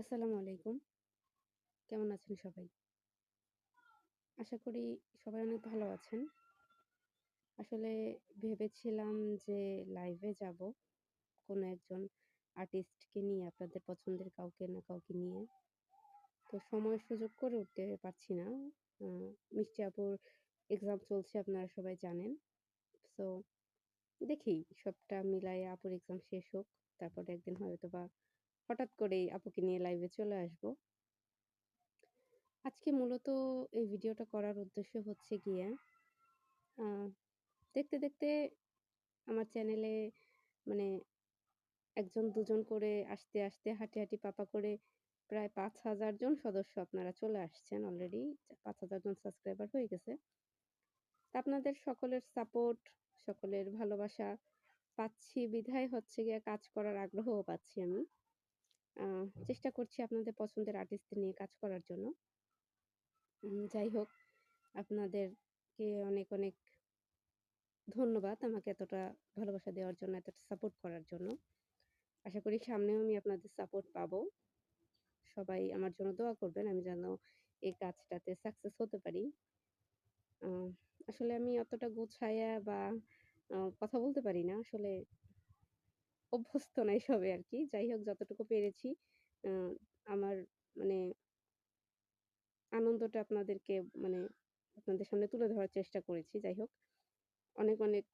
আসসালামু আলাইকুম। কেমন আছেন সবাই? আশা করি সবাই অনেক ভালো আছেন। আসলে ভেবেছিলাম যে লাইভে যাব কোনো একজন আর্টিস্টকে নিয়ে, আপনাদের পছন্দের কাউকে না কাউকে নিয়ে। তো সময় সুযোগ করে উঠতে পারছি না। মিষ্টি আপুর এক্সাম চলছে, আপনারা সবাই জানেন। সো দেখি, সবটা মিলায়ে আপুর এক্সাম শেষ হোক। তারপরে একদিন হয়তোবা হঠাৎ করেই আপুকে নিয়ে লাইভে চলে আসব। আজকে মূলত এই ভিডিওটা করার উদ্দেশ্য হচ্ছে গিয়ে দেখতে, দেখতে আমার চ্যানেলে মানে একজন দুজন করে আসতে, আসতে হাঁটি, হাঁটি পা, পা করে প্রায় ৫০০০ জন সদস্য আপনারা চলে আসছেন অলরেডি। ৫০০০ জন সাবস্ক্রাইবার হয়ে গেছে। আপনাদের সকলের সাপোর্ট, সকলের ভালোবাসা পাচ্ছি বিধায় হচ্ছে গিয়ে কাজ করার আগ্রহও পাচ্ছি আমি। চেষ্টা করছি আপনাদের পছন্দের আর্টিস্টদের নিয়ে কাজ করার জন্য। যাই হোক আপনাদেরকে অনেক, অনেক ধন্যবাদ আমাকে এতটা ভালোবাসা দেওয়ার জন্য, এতটা সাপোর্ট করার জন্য। আশা করি সামনেও আমি আপনাদের সাপোর্ট পাবো। সবাই আমার জন্য দোয়া করবেন আমি যেন এই কাজটাতে সাকসেস হতে পারি। আসলে আমি অতটা গুছাইয়া বা কথা বলতে পারি না। আসলে অভ্যস্ত না এসবে আরকি। যাই হোক যতটুকু পেরেছি আমার মানে আনন্দটা আপনাদেরকে মানে আপনাদের সামনে তুলে ধরার চেষ্টা করেছি। যাই হোক অনেক, অনেক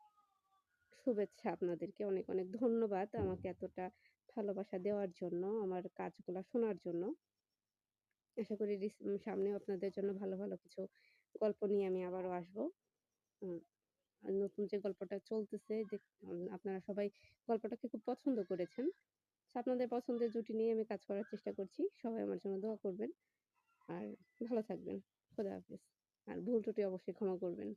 শুভেচ্ছা আপনাদেরকে। অনেক, অনেক ধন্যবাদ আমাকে এতটা ভালোবাসা দেওয়ার জন্য, আমার কাজগুলা শোনার জন্য। আশা করি সামনেও আপনাদের জন্য ভালো, ভালো কিছু গল্প নিয়ে আমি আবারও আসব। নতুন যে গল্পটা চলতেছে আপনারা সবাই গল্পটাকে খুব পছন্দ করেছেন। আপনাদের পছন্দের জুটি নিয়ে আমি কাজ করার চেষ্টা করছি। সবাই আমার জন্য দোয়া করবেন। আর ভালো থাকবেন। খোদা হাফিজ আর ভুল ত্রুটি অবশ্যই ক্ষমা করবেন।